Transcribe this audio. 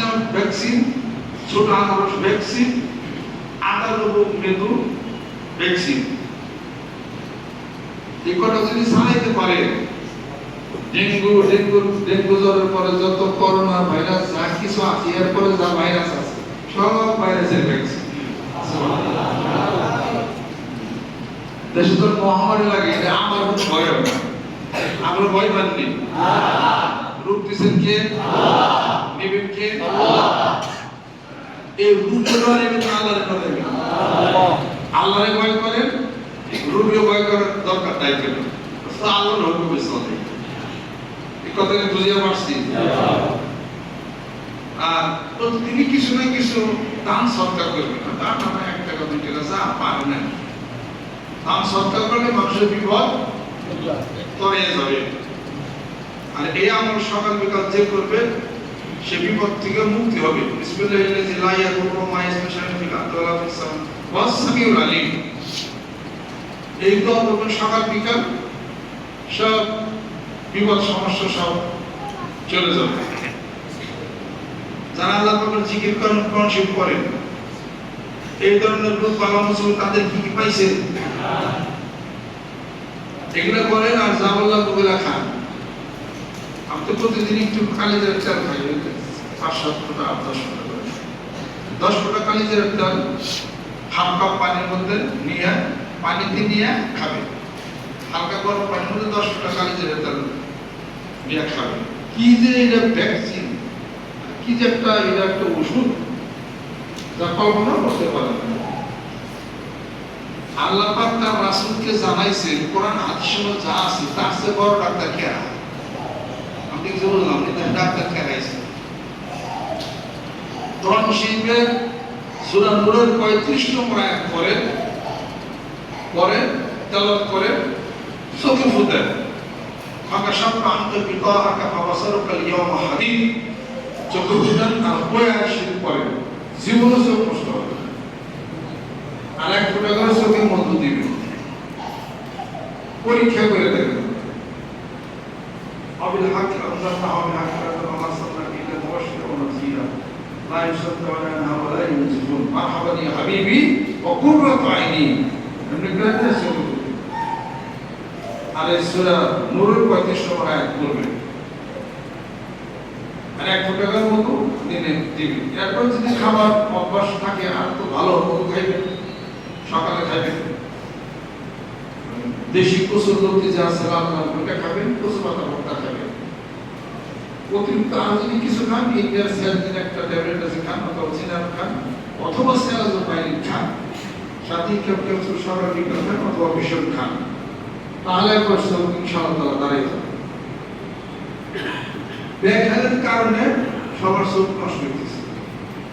নাম ভ্যাকসিন ছোট আনারস ভ্যাকসিন আদা, লবণ, মেদু ভ্যাকসিন এই কটা যদি চালাইতে পারে, ডেঙ্গু ডেঙ্গু ডেঙ্গু জ্বরের পরে যত করোনা ভাইরাস, যা কিছু আছে এরপরে যা ভাইরাস আছে, সব ভাইরাসের ভ্যাকসিন দেশে তো মহামারী লাগে, এটা আমার ভয় না। আমরা ভয় পাননি। রূপ দিচ্ছেন কে? নেবেন কে? এই নেবেন না আল্লাহরে নেবেন আল্লাহরে ভয় করেন রূপে ভয় করার দরকার তাই কেন? আল্লাহর হুকুমে চলে এই কথাকে বুঝিয়ে পারছি। আর প্রতিদিনই কিছু না কিছু দান সৎকার করবেন দান মানে এক টাকা দুই টাকা যা পারে না। দান সৎকার করলে মানুষের বিপদ তরে যাবে। আর এই আমল সকাল বিকাল যে করবে, সে বিপদ থেকে মুক্তি হবে। এই দোয়া সকাল বিকাল। সব বিপদ, সমস্যা সব চলে যাবে। যারা আল্লাহ জিকির করেন করেন এই ধরনের লোক তাদের কি কি পাইছে? এগুলো করেন আর জামাল্লাহ তো প্রতিদিন একটু কালিজের চাল খাই পাঁচ, সাত ফোটা, আট, দশ ফোটা করে। দশ ফোটা কালিজের চাল, হাফ কাপ পানির মধ্যে নিয়ে পানিতে নিয়ে খাবে। হালকা গরম পানির মধ্যে দশ ফোটা কালিজের চাল নিয়ে খাবে। কি যে এটা ভ্যাকসিন কি যে একটা, এটা একটা ওষুধ, যা কল্পনা করতে পারে না। আল্লাহ পাক তার রাসূলকে জানাইছেন কোরআন হাদিসে যা আছে, তার চেয়ে বড় ডাক্তার কে কি বললাম? এটা ডাক্তার কে আছে কোরআন শরীফের সূরা নূরের 35 নম্বর আয়াত পড়ে পরে তেলাওয়াত করে, চোখে আর এক ফোটা করে চোখে মধু দিবে। পরীক্ষা করে অবিল ইয়া হাবিবি ওয়া কুররাতু আইনি এমনি গ্রান্তে শুরু আর এই সূরা নূরের 35 নম্বর আয়াত পড়বে আর এক ফোটা করে মধু দিনে দিবে এরপর যদি খাবার অভ্যাস থাকে আর তো ভালো মধু খাইবেন সকালে খাবেন দেশি কচুর লতি যা আছে লাল ওটা খাবেন কচু পাতা খাবেন। অতিরিক্ত আর কিছু খান ইন্ডিয়ার সেলদিন একটা ট্যাবলেট আছে খান, অথবা সিনার খান, অথবা বাইরে খান। সাথে কেউ কেউ সরকার বিকাল খান, অথবা ভীষণ খান। তাহলে কষ্ট ইনশাআল্লাহ দাঁড়িয়ে যাবে ব্যাঘাতের কারণে সবার চোখ নষ্ট হইতেছে।